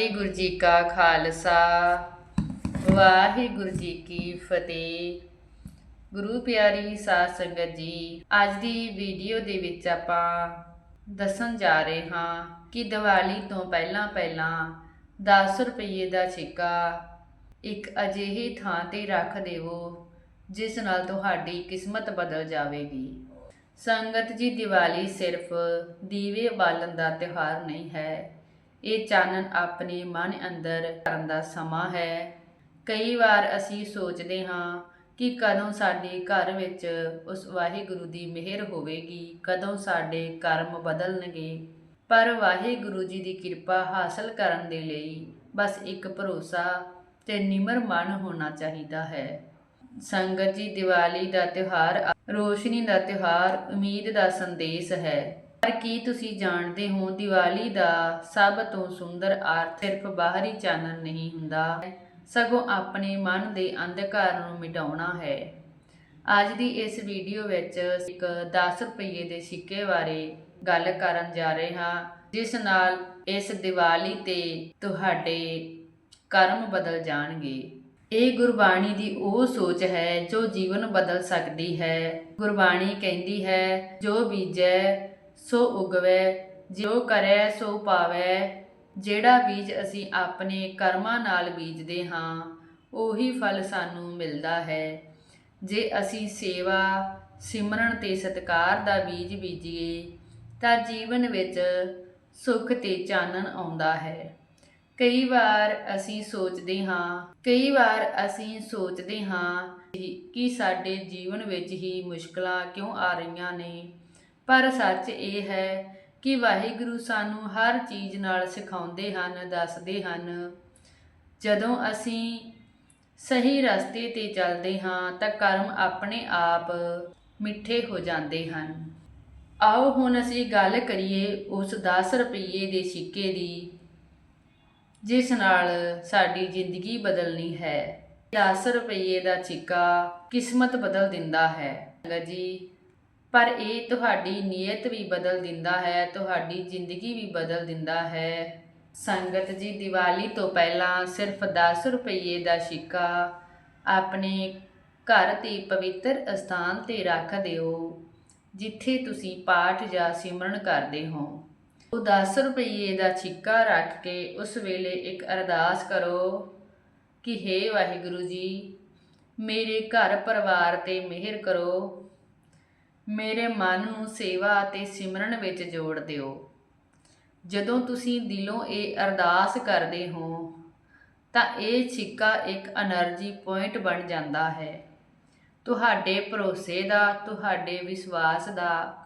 ਵਾਹਿਗੁਰੂ ਜੀ ਕਾ ਖਾਲਸਾ, ਵਾਹਿਗੁਰੂ ਜੀ ਕੀ ਫਤਿਹ। ਗੁਰੂ ਪਿਆਰੀ ਸਾਧ ਸੰਗਤ ਜੀ, ਅੱਜ ਦੀ ਵੀਡੀਓ ਦੇ ਵਿੱਚ ਆਪਾਂ ਦੱਸਣ ਜਾ ਰਹੇ ਹਾਂ ਕਿ ਦੀਵਾਲੀ ਤੋਂ ਪਹਿਲਾਂ ਪਹਿਲਾਂ 10 ਰੁਪਏ ਦਾ ਸਿੱਕਾ ਇੱਕ ਅਜਿਹੀ ਥਾਂ ਤੇ ਰੱਖ ਦੇਵੋ, ਜਿਸ ਨਾਲ ਤੁਹਾਡੀ ਕਿਸਮਤ ਬਦਲ ਜਾਵੇਗੀ। ਸੰਗਤ ਜੀ, ਦੀਵਾਲੀ ਸਿਰਫ ਦੀਵੇ ਬਾਲਣ ਦਾ ਤਿਉਹਾਰ ਨਹੀਂ ਹੈ। ਇਹ ਚਾਨਣ ਆਪਣੇ ਮਨ ਅੰਦਰ ਕਰਨ ਦਾ ਸਮਾਂ ਹੈ। ਕਈ ਵਾਰ ਅਸੀਂ ਸੋਚਦੇ ਹਾਂ ਕਿ ਕਦੋਂ ਸਾਡੇ ਘਰ ਵਿੱਚ ਉਸ ਵਾਹਿਗੁਰੂ ਦੀ ਮਿਹਰ ਹੋਵੇਗੀ, ਕਦੋਂ ਸਾਡੇ ਕਰਮ ਬਦਲਣਗੇ। ਪਰ ਵਾਹਿਗੁਰੂ ਜੀ ਦੀ ਕਿਰਪਾ ਹਾਸਲ ਕਰਨ ਦੇ ਲਈ ਬਸ ਇੱਕ ਭਰੋਸਾ ਤੇ ਨਿਮਰ ਮਨ ਹੋਣਾ ਚਾਹੀਦਾ ਹੈ। ਸੰਗਤ ਜੀ, ਦੀਵਾਲੀ ਦਾ ਤਿਉਹਾਰ, ਰੋਸ਼ਨੀ ਦਾ ਤਿਉਹਾਰ, ਉਮੀਦ ਦਾ ਸੰਦੇਸ਼ ਹੈ। ਪਰ ਕੀ ਤੁਸੀਂ ਜਾਣਦੇ ਹੋ ਦੀਵਾਲੀ ਦਾ ਸਭ ਤੋਂ ਸੁੰਦਰ ਅਰਥ ਸਿਰਫ ਬਾਹਰੀ ਚਾਨਣ ਨਹੀਂ ਹੁੰਦਾ। ਸਗੋਂ ਆਪਣੇ ਮਨ ਦੇ ਅੰਧਕਾਰ ਨੂੰ ਮਿਟਾਉਣਾ ਹੈ। ਅੱਜ ਦੀ ਇਸ ਵੀਡੀਓ ਵਿੱਚ ਇੱਕ 10 ਰੁਪਏ ਦੇ ਸਿੱਕੇ ਬਾਰੇ ਗੱਲ ਕਰਨ ਜਾ ਰਹੇ ਹਾਂ, ਜਿਸ ਨਾਲ ਇਸ ਦੀਵਾਲੀ ਤੇ ਤੁਹਾਡੇ ਕਰਮ ਬਦਲ ਜਾਣਗੇ। ਇਹ ਗੁਰਬਾਣੀ ਦੀ ਉਹ ਸੋਚ ਹੈ ਜੋ ਜੀਵਨ ਬਦਲ ਸਕਦੀ ਹੈ। ਗੁਰਬਾਣੀ ਕਹਿੰਦੀ ਹੈ, ਜੋ ਬੀਜੈ ਸੋ ਉਗਵੈ ਜੋ ਕਰੈ ਸੋ ਪਾਵੈ, ਜਿਹੜਾ ਬੀਜ ਅਸੀਂ ਆਪਣੇ ਕਰਮਾਂ ਨਾਲ ਬੀਜਦੇ ਹਾਂ, ਉਹੀ ਫਲ ਸਾਨੂੰ ਮਿਲਦਾ ਹੈ। ਜੇ ਅਸੀਂ ਸੇਵਾ, ਸਿਮਰਨ ਤੇ ਸਤਕਾਰ ਦਾ ਬੀਜ ਬੀਜੀਏ, ਤਾਂ ਜੀਵਨ ਵਿੱਚ ਸੁੱਖ ਤੇ ਚਾਨਣ ਆਉਂਦਾ ਹੈ। ਕਈ ਵਾਰ ਅਸੀਂ ਸੋਚਦੇ ਹਾਂ, ਕਈ ਵਾਰ ਅਸੀਂ ਸੋਚਦੇ ਹਾਂ ਕਿ ਸਾਡੇ ਜੀਵਨ ਵਿੱਚ ਹੀ ਮੁਸ਼ਕਲਾਂ ਕਿਉਂ ਆ ਰਹੀਆਂ ਨੇ। ਪਰ ਸੱਚ ਇਹ ਹੈ ਕਿ ਵਾਹਿਗੁਰੂ ਸਾਨੂੰ ਹਰ ਚੀਜ਼ ਨਾਲ ਸਿਖਾਉਂਦੇ ਹਨ, ਦੱਸਦੇ ਹਨ। ਜਦੋਂ ਅਸੀਂ ਸਹੀ ਰਸਤੇ ਤੇ ਚੱਲਦੇ ਹਾਂ ਤਾਂ ਕਰਮ ਆਪਣੇ ਆਪ ਮਿੱਠੇ ਹੋ ਜਾਂਦੇ ਹਨ। ਆਓ ਹੁਣ ਅਸੀਂ ਗੱਲ ਕਰੀਏ ਉਸ 10 ਰੁਪਏ ਦੇ ਸਿੱਕੇ ਦੀ, ਜਿਸ ਨਾਲ ਸਾਡੀ ਜ਼ਿੰਦਗੀ ਬਦਲਣੀ ਹੈ। 10 ਰੁਪਏ ਦਾ ਸਿੱਕਾ ਕਿਸਮਤ ਬਦਲ ਦਿੰਦਾ ਹੈ। ਜੀ ਪਰ ਇਹ ਤੁਹਾਡੀ ਨੀਅਤ ਵੀ ਬਦਲ ਦਿੰਦਾ ਹੈ, ਤੁਹਾਡੀ ਜ਼ਿੰਦਗੀ ਵੀ ਬਦਲ ਦਿੰਦਾ ਹੈ। ਸੰਗਤ ਜੀ, ਦੀਵਾਲੀ ਤੋਂ ਪਹਿਲਾਂ ਸਿਰਫ 10 ਰੁਪਏ ਦਾ ਸਿੱਕਾ ਆਪਣੇ ਘਰ ਦੇ ਪਵਿੱਤਰ ਅਸਥਾਨ ਤੇ ਰੱਖ ਦਿਓ, ਜਿੱਥੇ ਤੁਸੀਂ ਪਾਠ ਜਾਂ ਸਿਮਰਨ ਕਰਦੇ ਹੋ। ਉਹ 10 ਰੁਪਏ ਦਾ ਸਿੱਕਾ ਰੱਖ ਕੇ ਉਸ ਵੇਲੇ ਇੱਕ ਅਰਦਾਸ ਕਰੋ ਕਿ हे ਵਾਹਿਗੁਰੂ ਜੀ, ਮੇਰੇ ਘਰ ਪਰਿਵਾਰ ਤੇ ਮਿਹਰ ਕਰੋ ਮੇਰੇ ਮਨ ਨੂੰ ਸੇਵਾ ਅਤੇ ਸਿਮਰਨ ਵਿੱਚ ਜੋੜ ਦਿਓ। ਜਦੋਂ ਤੁਸੀਂ ਦਿਲੋਂ ਇਹ ਅਰਦਾਸ ਕਰਦੇ ਹੋ, ਤਾਂ ਇਹ ਛਿੱਕਾ ਇੱਕ એનર્ਜੀ ਪੁਆਇੰਟ ਬਣ ਜਾਂਦਾ ਹੈ। ਤੁਹਾਡੇ ਭਰੋਸੇ ਦਾ, ਤੁਹਾਡੇ ਵਿਸ਼ਵਾਸ ਦਾ,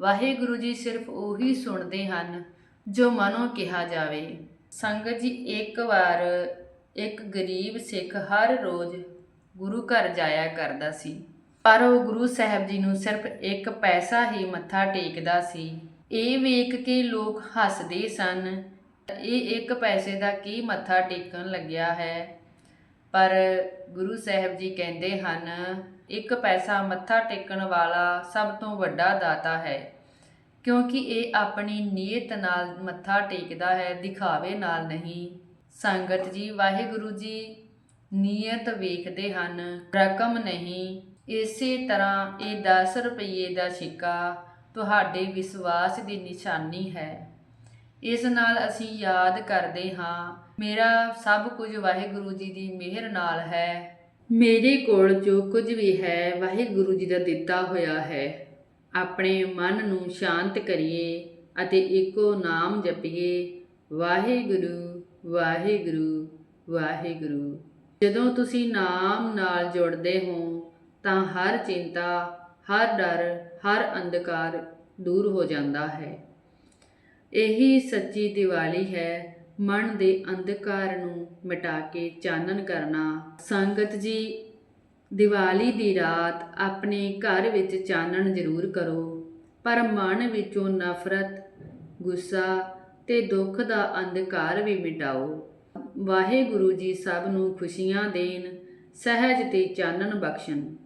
ਵਾਹਿਗੁਰੂ ਜੀ ਸਿਰਫ ਉਹੀ ਸੁਣਦੇ ਹਨ ਜੋ ਮਨੋਂ ਕਿਹਾ ਜਾਵੇ। ਸੰਗਤ ਜੀ, ਇੱਕ ਵਾਰ ਇੱਕ ਗਰੀਬ ਸਿੱਖ ਹਰ ਰੋਜ਼ ਗੁਰੂ ਘਰ ਜਾਇਆ ਕਰਦਾ ਸੀ। ਪਰ ਉਹ ਗੁਰੂ ਸਾਹਿਬ ਜੀ ਨੂੰ ਸਿਰਫ ਇੱਕ ਪੈਸਾ ਹੀ ਮੱਥਾ ਟੇਕਦਾ ਸੀ। ਇਹ ਵੇਖ ਕੇ ਲੋਕ ਹੱਸਦੇ ਸਨ। ਇਹ ਇੱਕ ਪੈਸੇ ਦਾ ਕੀ ਮੱਥਾ ਟੇਕਣ ਲੱਗਿਆ ਹੈ? ਪਰ ਗੁਰੂ ਸਾਹਿਬ ਜੀ ਕਹਿੰਦੇ ਹਨ, ਇੱਕ ਪੈਸਾ ਮੱਥਾ ਟੇਕਣ ਵਾਲਾ ਸਭ ਤੋਂ ਵੱਡਾ ਦਾਤਾ ਹੈ, ਕਿਉਂਕਿ ਇਹ ਆਪਣੀ ਨੀਅਤ ਨਾਲ ਮੱਥਾ ਟੇਕਦਾ ਹੈ, ਦਿਖਾਵੇ ਨਾਲ ਨਹੀਂ। ਸੰਗਤ ਜੀ, ਵਾਹਿਗੁਰੂ ਜੀ, ਨੀਅਤ ਵੇਖਦੇ ਹਨ, ਰਕਮ ਨਹੀਂ। ਇਸੇ ਤਰ੍ਹਾਂ ਇਹ 10 ਰੁਪਏ ਦਾ ਸਿੱਕਾ ਤੁਹਾਡੇ ਵਿਸ਼ਵਾਸ ਦੀ ਨਿਸ਼ਾਨੀ ਹੈ। ਇਸ ਨਾਲ ਅਸੀਂ ਯਾਦ ਕਰਦੇ ਹਾਂ, ਮੇਰਾ ਸਭ ਕੁਝ ਵਾਹਿਗੁਰੂ ਜੀ ਦੀ ਮਿਹਰ ਨਾਲ ਹੈ। ਮੇਰੇ ਕੋਲ ਜੋ ਕੁਝ ਵੀ ਹੈ, ਵਾਹਿਗੁਰੂ ਜੀ ਦਾ ਦਿੱਤਾ ਹੋਇਆ ਹੈ। ਆਪਣੇ ਮਨ ਨੂੰ ਸ਼ਾਂਤ ਕਰੀਏ ਅਤੇ ਇੱਕੋ ਨਾਮ ਜਪੀਏ, ਵਾਹਿਗੁਰੂ ਵਾਹਿਗੁਰੂ ਵਾਹਿਗੁਰੂ। ਜਦੋਂ ਤੁਸੀਂ ਨਾਮ ਨਾਲ ਜੁੜਦੇ ਹੋ ਤਾਂ ਹਰ ਚਿੰਤਾ, ਹਰ ਡਰ, ਹਰ ਅੰਧਕਾਰ ਦੂਰ ਹੋ ਜਾਂਦਾ ਹੈ। ਇਹੀ ਸੱਚੀ ਦੀਵਾਲੀ ਹੈ। ਮਨ ਦੇ ਅੰਧਕਾਰ ਨੂੰ ਮਿਟਾ ਕੇ ਚਾਨਣ ਕਰਨਾ। ਸੰਗਤ ਜੀ, ਦੀਵਾਲੀ ਦੀ ਰਾਤ ਆਪਣੇ ਘਰ ਵਿੱਚ ਚਾਨਣ ਜ਼ਰੂਰ ਕਰੋ, ਪਰ ਮਨ ਵਿੱਚੋਂ ਨਫ਼ਰਤ, ਗੁੱਸਾ ਤੇ ਦੁੱਖ ਦਾ ਅੰਧਕਾਰ ਵੀ ਮਿਟਾਓ। ਵਾਹਿਗੁਰੂ ਜੀ ਸਭ ਨੂੰ ਖੁਸ਼ੀਆਂ ਦੇਣ, ਸਹਿਜ ਤੇ ਚਾਨਣ ਬਖਸ਼ਣ।